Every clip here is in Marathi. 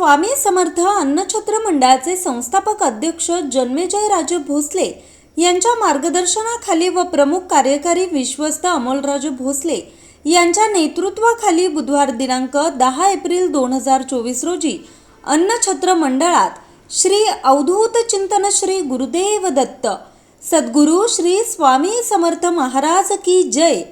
स्वामी समर्थ अन्नछत्र मंडळाचे संस्थापक अध्यक्ष जन्मेजय राजे भोसले यांच्या मार्गदर्शनाखाली व प्रमुख कार्यकारी विश्वस्त अमोलराजे भोसले यांच्या नेतृत्वाखाली बुधवार दिनांक दहा एप्रिल दोन हजार चोवीस रोजी अन्नछत्र मंडळात श्री अवधूत चिंतन श्री गुरुदेव दत्त सद्गुरू श्री स्वामी समर्थ महाराज की जय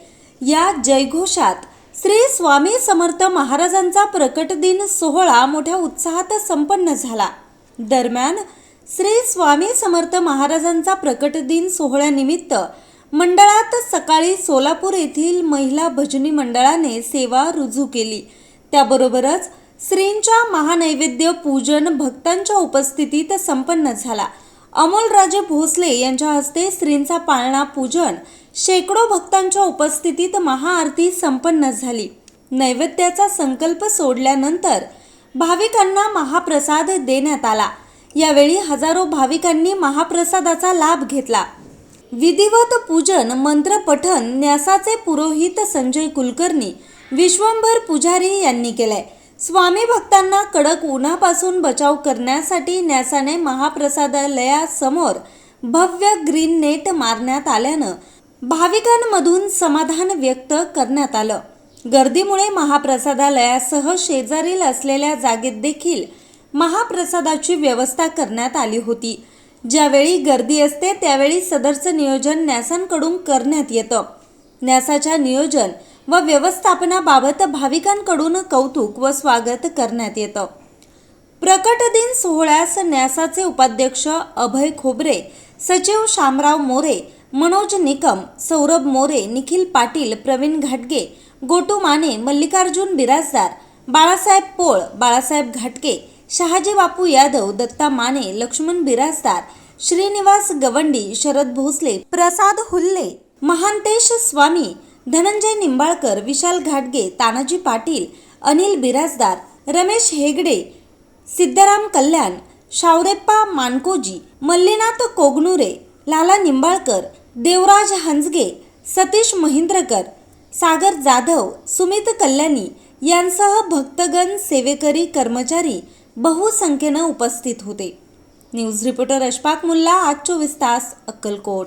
या जयघोषात श्री स्वामी समर्थ महाराजांचा प्रकट दिन सोहळा मोठ्या उत्साहात संपन्न झाला. दरम्यान श्री स्वामी समर्थ महाराजांचा प्रकट दिन सोहळ्यानिमित्त मंडळात सकाळी सोलापूर येथील महिला भजनी मंडळाने सेवा रुजू केली. त्याबरोबरच श्रींच्या महानैवेद्य पूजन भक्तांच्या उपस्थितीत संपन्न झाला. अमोलराजे भोसले यांच्या हस्ते श्रींचा पाळणा पूजन शेकडो भक्तांच्या उपस्थितीत महाआरती संपन्न झाली. नैवेद्याचा संकल्प सोडल्यानंतर भाविकांना महाप्रसाद देण्यात आला. यावेळी हजारो भाविकांनी महाप्रसादाचा लाभ घेतला. विधिवत पूजन मंत्रपठन न्यासाचे पुरोहित संजय कुलकर्णी विश्वंभर पुजारी यांनी केलंय. स्वामी भक्तांना कडक उन्हापासून बचाव करण्यासाठी न्यासाने महाप्रसादालयासमोर भव्य ग्रीन नेट मारण्यात आल्यानं भाविकांमधून समाधान व्यक्त करण्यात आलं. गर्दीमुळे महाप्रसादालयासह शेजारील असलेल्या जागेत देखील महाप्रसादाची व्यवस्था करण्यात आली होती. ज्यावेळी गर्दी असते त्यावेळी सदरचं नियोजन न्यासांकडून करण्यात येतं. न्यासाच्या नियोजन व व्यवस्थापनाबाबत भाविकांकडून कौतुक व स्वागत करण्यात येतं. प्रकट दिन सोहळ्यास न्यासाचे उपाध्यक्ष अभय खोबरे सचिव शामराव मोरे मनोज निकम सौरभ मोरे निखिल पाटील प्रवीण घाटगे गोटू माने मल्लिकार्जुन बिराजदार बाळासाहेब पोळ बाळासाहेब घाटके शहाजी बापू यादव दत्ता माने लक्ष्मण बिराजदार श्रीनिवास गवंडी शरद भोसले प्रसाद हुल्ले महांतेश स्वामी धनंजय निंबाळकर विशाल घाटगे तानाजी पाटील अनिल बिराजदार रमेश हेगडे सिद्धराम कल्याण शावरेप्पा मानकोजी मल्लीनाथ कोगनुरे लाला निंबाळकर देवराज हंजगे सतीश महिंद्रकर सागर जाधव सुमित कल्याणी यांसह भक्तगण सेवेकरी कर्मचारी बहुसंख्येनं उपस्थित होते. न्यूज रिपोर्टर अशफाक मुल्ला आज चोवीस तास अक्कलकोट.